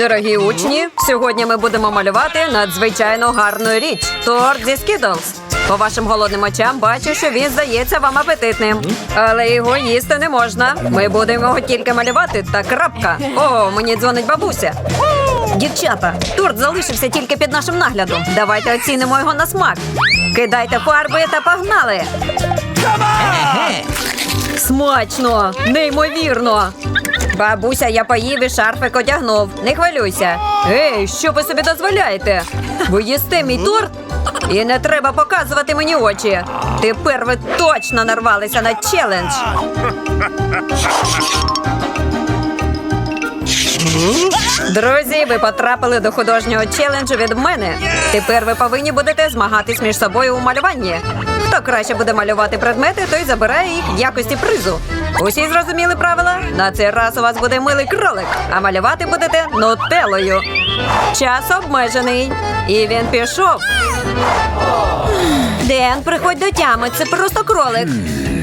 Дорогі учні, сьогодні ми будемо малювати надзвичайно гарну річ торт зі Skittles. По вашим голодним очам бачу, що він здається вам апетитним. Але його їсти не можна. Ми будемо його тільки малювати та крапка. О, мені дзвонить бабуся. Дівчата, торт залишився тільки під нашим наглядом. Давайте оцінимо його на смак. Кидайте фарби та погнали. Смачно, неймовірно. Бабуся, я поїв і шарфик одягнув. Не хвилюйся. Ей, що ви собі дозволяєте? Ви їсте мій торт? І не треба показувати мені очі. Тепер ви точно нарвалися на челендж. Друзі, ви потрапили до художнього челенджу від мене. Тепер ви повинні будете змагатись між собою у малюванні. Хто краще буде малювати предмети, той забирає їх в якості призу. Усі зрозуміли правила? На цей раз у вас буде милий кролик, а малювати будете нутеллою. Час обмежений. І він пішов. Ден, приходь до тями, це просто кролик.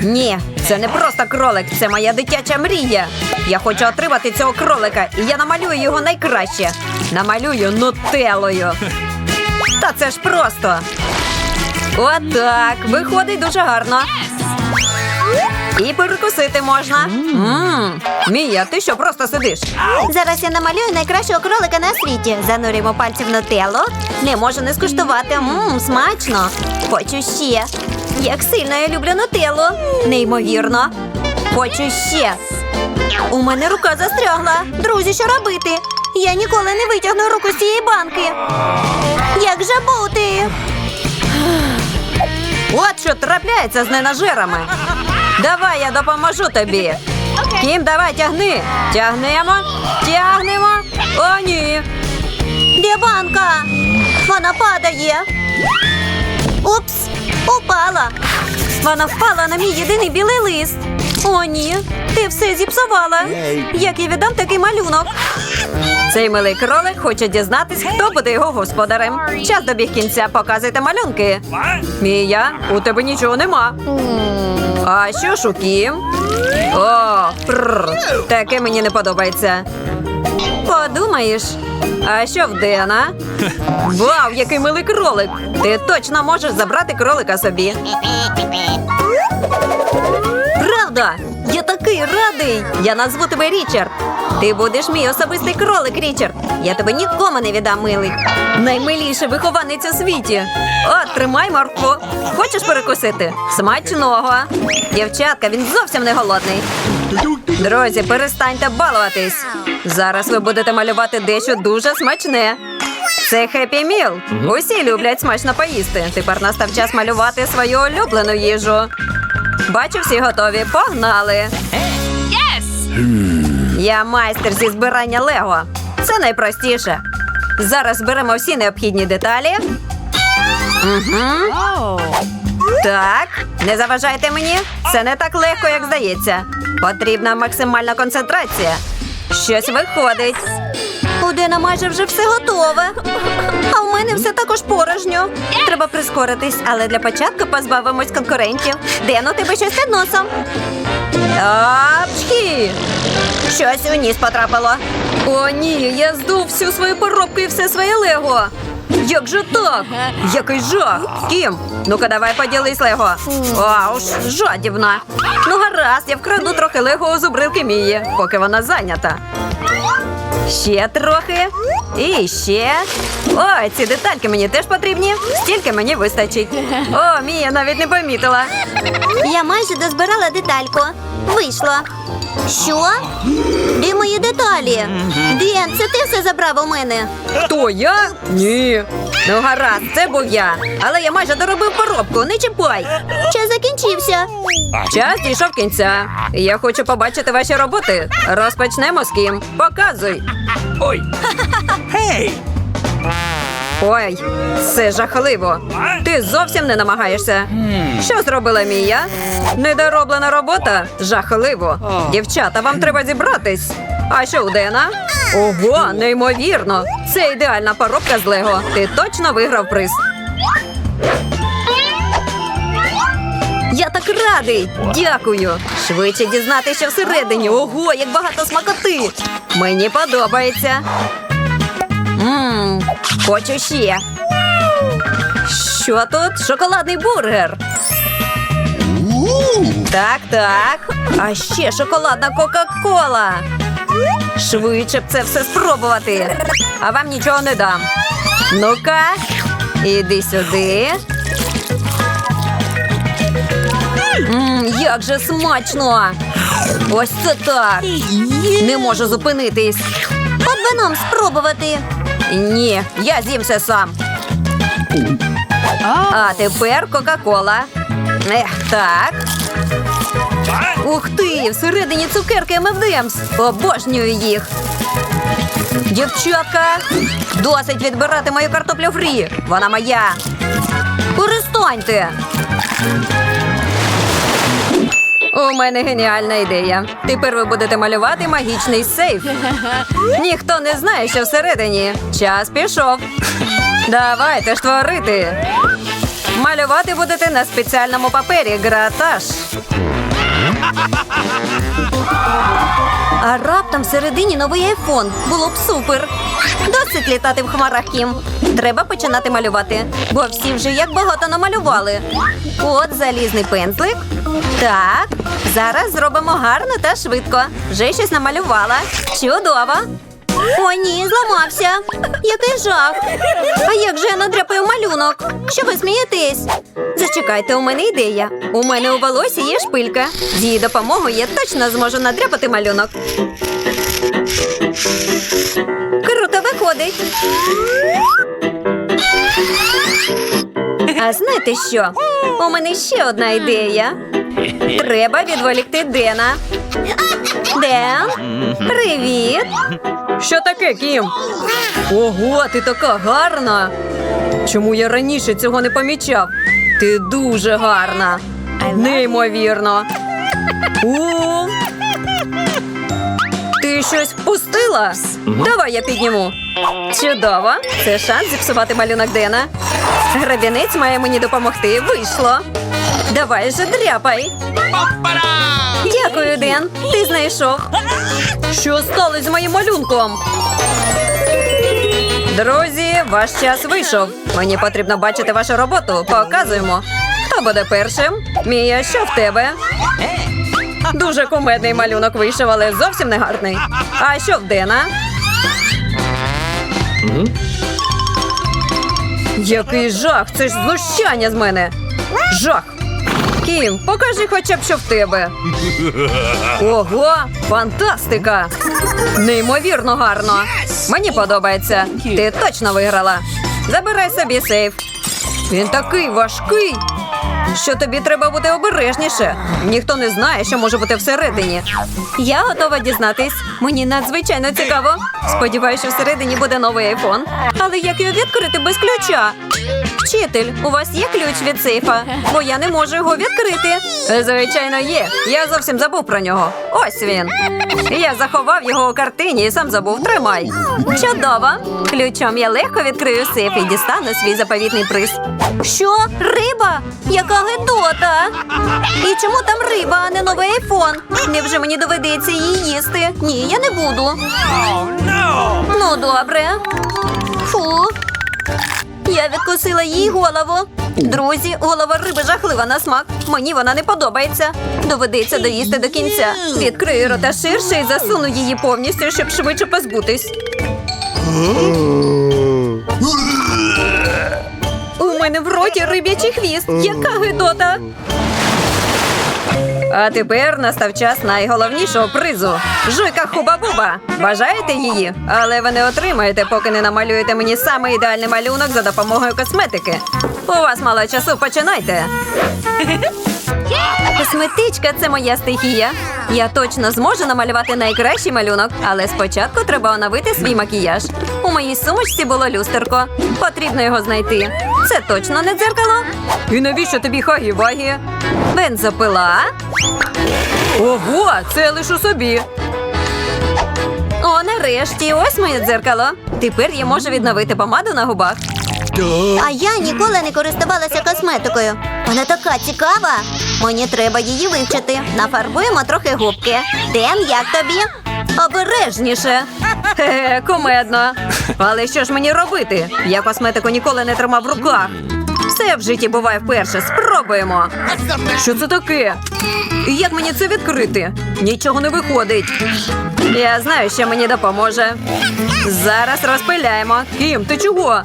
Ні, це не просто кролик, це моя дитяча мрія. Я хочу отримати цього кролика, і я намалюю його найкраще. Намалюю нутеллою. Та це ж просто. Отак. Виходить дуже гарно. І перекусити можна. Мм, Мія, ти що просто сидиш? Зараз я намалюю найкращого кролика на світі. Занурюємо пальці в нутеллу. Не можу не скуштувати. Мм, смачно. Хочу ще. Як сильно я люблю нутеллу. Неймовірно. Хочу ще. У мене рука застрягла. Друзі, що робити? Я ніколи не витягну руку з цієї банки. Як же бути? От що трапляється з ненажерами. Давай я допоможу тобі. Кім, давай тягни. Тягнемо, тягнемо. О, ні. Де банка? Вона падає. Упс, упала. Вона впала на мій єдиний білий лист. О, ні, ти все зіпсувала. Як я віддам такий малюнок? Цей милий кролик хоче дізнатись, хто буде його господарем. Час добіг кінця, показуйте малюнки. Мія, у тебе нічого нема. А що ж у Кім? О, прр, таке мені не подобається. Подумаєш, а що в Дена? Вау, який милий кролик! Ти точно можеш забрати кролика собі. Правда? Я такий радий! Я назву тебе Річард. Ти будеш мій особистий кролик, Річард. Я тебе нікому не віддам, милий. Наймиліший вихованець у світі. От, тримай моркву. Хочеш перекусити? Смачного. Дівчатка, він зовсім не голодний. Друзі, перестаньте балуватись. Зараз ви будете малювати дещо дуже смачне. Це хеппі міл. Усі люблять смачно поїсти. Тепер настав час малювати свою улюблену їжу. Бачу, всі готові. Погнали. Я майстер зі збирання Лего. Це найпростіше. Зараз зберемо всі необхідні деталі. Угу. Так, не заважайте мені. Це не так легко, як здається. Потрібна максимальна концентрація. Щось виходить. У Дена майже вже все готове. А мене все також порожньо. Треба прискоритись, але для початку позбавимось конкурентів. Ден, у тебе щось під носом. Апчхі! Щось у ніс потрапило. О, ні, я здув всю свою поробку і все своє лего. Як же так? Який жах? Кім? Ну-ка, давай поділись лего. Вау ж, жадібна. Ну, гаразд, я вкраду трохи лего у зубрилки Мії, поки вона зайнята. Ще трохи. І ще. Ой, ці детальки мені теж потрібні. Стільки мені вистачить. О, Мія навіть не помітила. Я майже дозбирала детальку. Вийшло. Що? Де мої деталі? Ден, це ти все забрав у мене. Хто я? Ні. Ну гаразд, це був я. Але я майже доробив поробку, не чіпай. Час закінчився. Час дійшов кінця. Я хочу побачити ваші роботи. Розпочнемо з ким. Показуй. Ой! Гей! Ой, це жахливо. Ти зовсім не намагаєшся. Що зробила Мія? Недороблена робота? Жахливо. Дівчата, вам треба зібратись. А що у Дена? Ого, неймовірно. Це ідеальна поробка з Лего. Ти точно виграв приз. Я так радий! Дякую! Швидше дізнатися, всередині. Ого, як багато смакоти! Мені подобається. Хочу ще. Що тут? Шоколадний бургер. Так, так. А ще шоколадна Кока-Кола. Швидше б це все спробувати. А вам нічого не дам. Ну-ка, іди сюди. Мм, як же смачно! Ось це так! Не можу зупинитись. От би нам спробувати. Ні, я з'їм все сам. А тепер Кока-Кола. Ех, так. Ух ти! Всередині цукерки МВДМС. Обожнюю їх. Дівчатка, досить відбирати мою картоплю фрі. Вона моя. Перестаньте. У мене геніальна ідея. Тепер ви будете малювати магічний сейф. Ніхто не знає, що всередині. Час пішов. Давайте ж творити. Малювати будете на спеціальному папері гратаж. А раптом всередині новий айфон. Було б супер. Досить літати в хмарах їм. Треба починати малювати, бо всі вже як багато намалювали. От залізний пензлик. Так, зараз зробимо гарно та швидко. Вже щось намалювала. Чудово. О, ні, зламався. Який жах. А як же я надряпаю малюнок? Що ви смієтесь? Зачекайте, у мене ідея. У мене у волосі є шпилька. З її допомогою я точно зможу надряпати малюнок. Круто виходить. А знаєте що? У мене ще одна ідея. Треба відволікти Дена. Ден, привіт. Що таке, Кім? Ого, ти така гарна. Чому я раніше цього не помічав? Ти дуже гарна. Неймовірно. У. Ти щось впустила? Давай я підніму. Чудово. Це шанс зіпсувати малюнок Дена. Грабінець має мені допомогти. Вийшло. Давай же дряпай. Дякую, Ден. Ти знайшов. Що сталося з моїм малюнком? Друзі, ваш час вийшов. Мені потрібно бачити вашу роботу. Показуємо. Хто буде першим? Мія, що в тебе? Дуже кумедний малюнок вийшов, але зовсім не гарний. А що в Дена? Який жах! Це ж знущання з мене. Жах. Кім, покажи хоча б, що в тебе. Ого, фантастика! Неймовірно гарно. Мені подобається. Ти точно виграла. Забирай собі сейф. Він такий важкий. Що тобі треба бути обережніше. Ніхто не знає, що може бути всередині. Я готова дізнатись. Мені надзвичайно цікаво. Сподіваюся, що всередині буде новий айфон. Але як його відкрити без ключа? Вчитель, у вас є ключ від сейфа, бо я не можу його відкрити. Звичайно, є. Я зовсім забув про нього. Ось він. Я заховав його у картині і сам забув. Тримай. Чудово. Ключом я легко відкрию сейф і дістану свій заповітний приз. Що? Риба? Яка гидота? І чому там риба, а не новий айфон? Невже мені доведеться її їсти? Ні, я не буду. Oh no! Ну, добре. Фу. Я відкусила їй голову. Друзі, голова риби жахлива на смак. Мені вона не подобається. Доведеться доїсти до кінця. Відкрию рота ширше і засуну її повністю, щоб швидше позбутись. У мене в роті риб'ячий хвіст. Яка гидота. А тепер настав час найголовнішого призу. Жуйка хуба-буба. Бажаєте її? Але ви не отримаєте, поки не намалюєте мені саме ідеальний малюнок за допомогою косметики. У вас мало часу, починайте. Косметичка це моя стихія. Я точно зможу намалювати найкращий малюнок, але спочатку треба оновити свій макіяж. Моїй сумочці було люстерко. Потрібно його знайти. Це точно не дзеркало. І навіщо тобі хагі-вагі? Бензопила. Ого, це лише собі. О, нарешті, ось моє дзеркало. Тепер я можу відновити помаду на губах. А я ніколи не користувалася косметикою. Вона така цікава. Мені треба її вивчити. Нафарбуємо трохи губки. Ден, як тобі? Обережніше. Хе-хе, кумедно. Але що ж мені робити? Я косметику ніколи не тримав в руках. Все в житті буває вперше. Спробуємо. Що це таке? Як мені це відкрити? Нічого не виходить. Я знаю, що мені допоможе. Зараз розпиляємо. Кім, ти чого?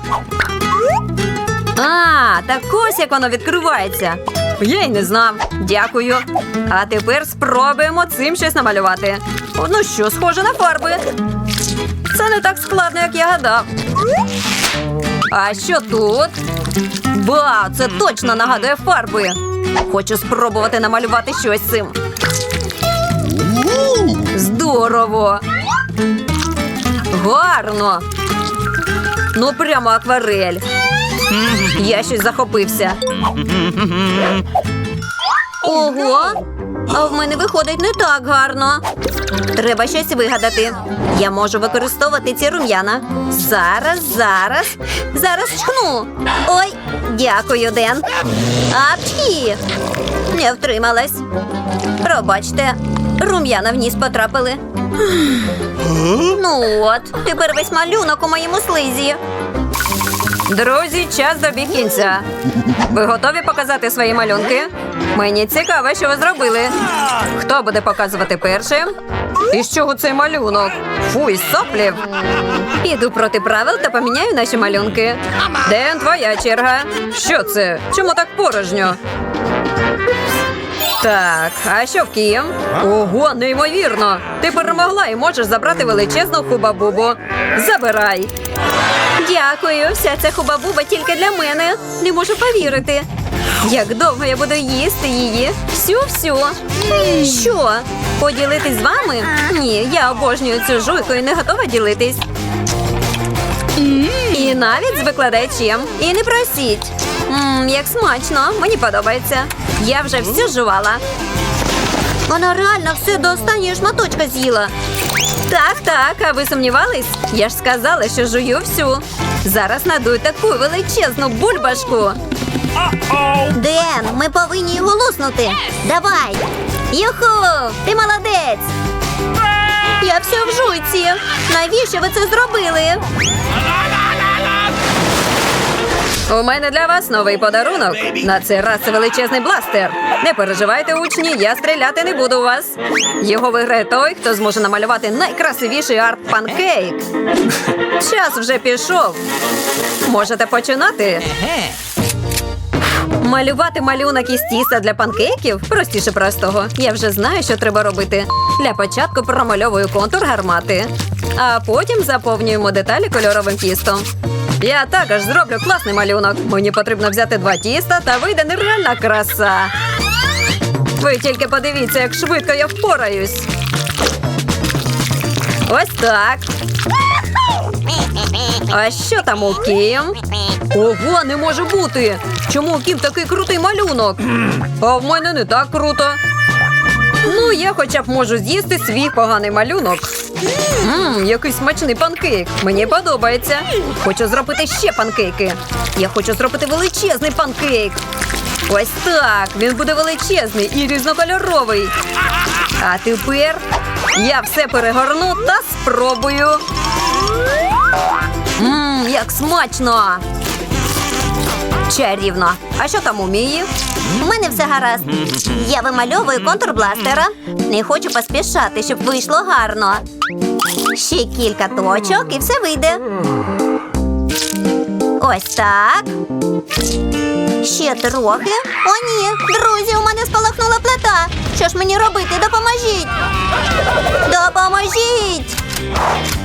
А, так ось як воно відкривається. Я й не знав. Дякую. А тепер спробуємо цим щось намалювати. Ну що, схоже на фарби. Це не так складно, як я гадав. А що тут? Вау, це точно нагадує фарби. Хочу спробувати намалювати щось цим. Здорово. Гарно. Ну, прямо акварель. Я щось захопився. Ого! А в мене виходить не так гарно. Треба щось вигадати. Я можу використовувати ці рум'яна. Зараз, зараз, зараз чхну. Ой, дякую, Ден. Апчхі! Не втрималась. Пробачте, рум'яна в ніс потрапили. Ну от, тепер весь малюнок у моєму слизі. Друзі, час добіг кінця. Ви готові показати свої малюнки? Мені цікаво, що ви зробили. Хто буде показувати першим? І з чого цей малюнок? Фуй, соплів. Піду проти правил та поміняю наші малюнки. Ден, твоя черга. Що це? Чому так порожньо? Так, а що в Київ? Ого, неймовірно! Ти перемогла і можеш забрати величезну хубабубу. Забирай. Дякую, вся ця хуба-буба тільки для мене. Не можу повірити. Як довго я буду їсти її? Всю-всю. Що? Поділитись з вами? Ні, я обожнюю цю жуйку і не готова ділитись. І навіть з викладачем. І не просіть. Мм, як смачно, мені подобається. Я вже всю жувала. Вона реально все до останнього шматочка з'їла. Так, так, а ви сумнівались? Я ж сказала, що жую всю. Зараз надуй таку величезну бульбашку. Ден, ми повинні його луснути. Давай. Юху, ти молодець. Я все в жуйці. Навіщо ви це зробили? У мене для вас новий подарунок. На цей раз це величезний бластер. Не переживайте, учні, я стріляти не буду у вас. Його виграє той, хто зможе намалювати найкрасивіший арт панкейк. Час вже пішов. Можете починати. Малювати малюнок із тіста для панкейків простіше простого. Я вже знаю, що треба робити. Для початку промальовую контур гармати, а потім заповнюємо деталі кольоровим тістом. Я також зроблю класний малюнок. Мені потрібно взяти два тіста та вийде нереальна краса. Ви тільки подивіться, як швидко я впораюсь. Ось так. А що там у Кім? Ого, не може бути! Чому у Кім такий крутий малюнок? А в мене не так круто. Ну, я хоча б можу з'їсти свій поганий малюнок. Мм, який смачний панкейк. Мені подобається. Хочу зробити ще панкейки. Я хочу зробити величезний панкейк. Ось так. Він буде величезний і різнокольоровий. А тепер я все перегорну та спробую. Мм, як смачно. Чарівно. А що там у Мії? У мене все гаразд. Я вимальовую контур бластера. Не хочу поспішати, щоб вийшло гарно. Ще кілька точок і все вийде. Ось так. Ще трохи. О, ні, друзі, у мене спалахнула плита. Що ж мені робити? Допоможіть! Допоможіть!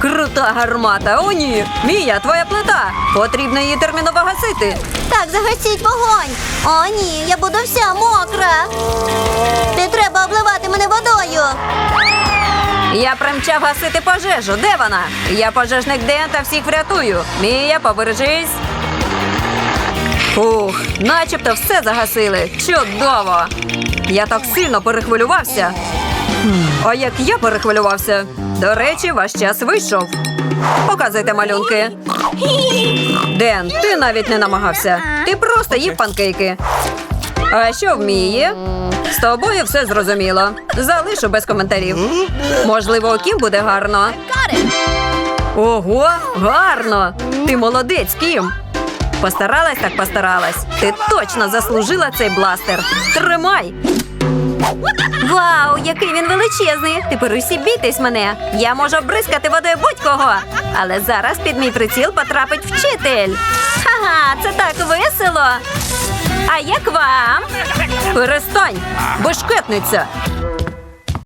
Крута гармата. О, ні. Мія, твоя плита. Потрібно її терміново гасити. Так, загасіть вогонь. О, ні, я буду вся мокра. Не треба обливати мене водою. Я примчав гасити пожежу. Де вона? Я пожежник Ден та всіх врятую. Мія, побережись. Фух, начебто все загасили. Чудово. Я так сильно перехвилювався. А як я перехвилювався? До речі, ваш час вийшов. Показуйте малюнки. Ден, ти навіть не намагався. Ти просто їв панкейки. А що вміє? З тобою все зрозуміло. Залишу без коментарів. Можливо, у Кім буде гарно. Ого, гарно! Ти молодець, Кім! Постаралась так постаралась. Ти точно заслужила цей бластер. Тримай! Вау, який він величезний! Тепер усі бійтесь мене. Я можу бризкати водою будь-кого. Але зараз під мій приціл потрапить вчитель. Ха-ха, це так весело. А як вам? Перестань! Бешкетниця!